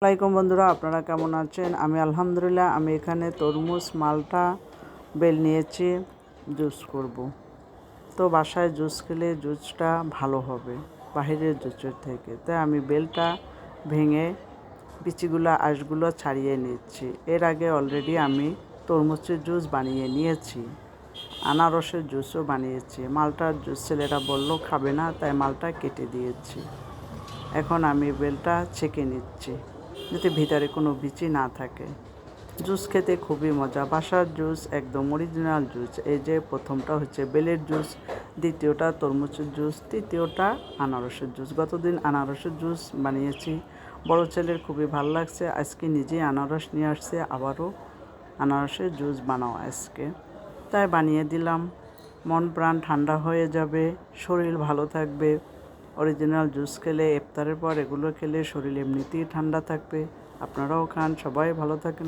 আসসালামাইকুম বন্ধুরা, আপনারা কেমন আছেন? আমি আলহামদুলিল্লাহ, আমি এখানে তরমুজ, মালটা, বেল নিয়েছি, জুস করব। তো বাসায় জুস খেলে জুসটা ভালো হবে, বাহিরের জুসের থেকে। তাই আমি বেলটা ভেঙে বিচিগুলো আঁশগুলো ছাড়িয়ে নিচ্ছি। এর আগে অলরেডি আমি তরমুজের জুস বানিয়ে নিয়েছি, আনারসের জুসও বানিয়েছি। মালটার জুস ছেলেরা বলল, খাবে না। তাই মালটা কেটে দিয়েছি। এখন আমি বেলটা ছেঁকে নিচ্ছি। যাতে ভিতরে কোনো বিচি না থাকে। জুস খেতে খুবই মজা। বাসার জুস একদম অরিজিনাল জুস। এই যে প্রথমটা হচ্ছে বেলের জুস, দ্বিতীয়টা তরমুজের জুস, তৃতীয়টা আনারসের জুস। গতদিন আনারসের জুস বানিয়েছি। বড় ছেলের খুবই ভালো লাগছে। আজকে নিজেই আনারস নিয়ে আসছে, আবারও আনারসের জুস বানাও আজকে। তাই বানিয়ে দিলাম। মন প্রাণ ঠান্ডা হয়ে যাবে, শরীর ভালো থাকবে। অরিজিনাল জুস খেলে ইফতারের পর এগুলো খেলে শরীর এমনিতেই ঠান্ডা থাকবে। আপনারাও খান, সবাই ভালো থাকেন।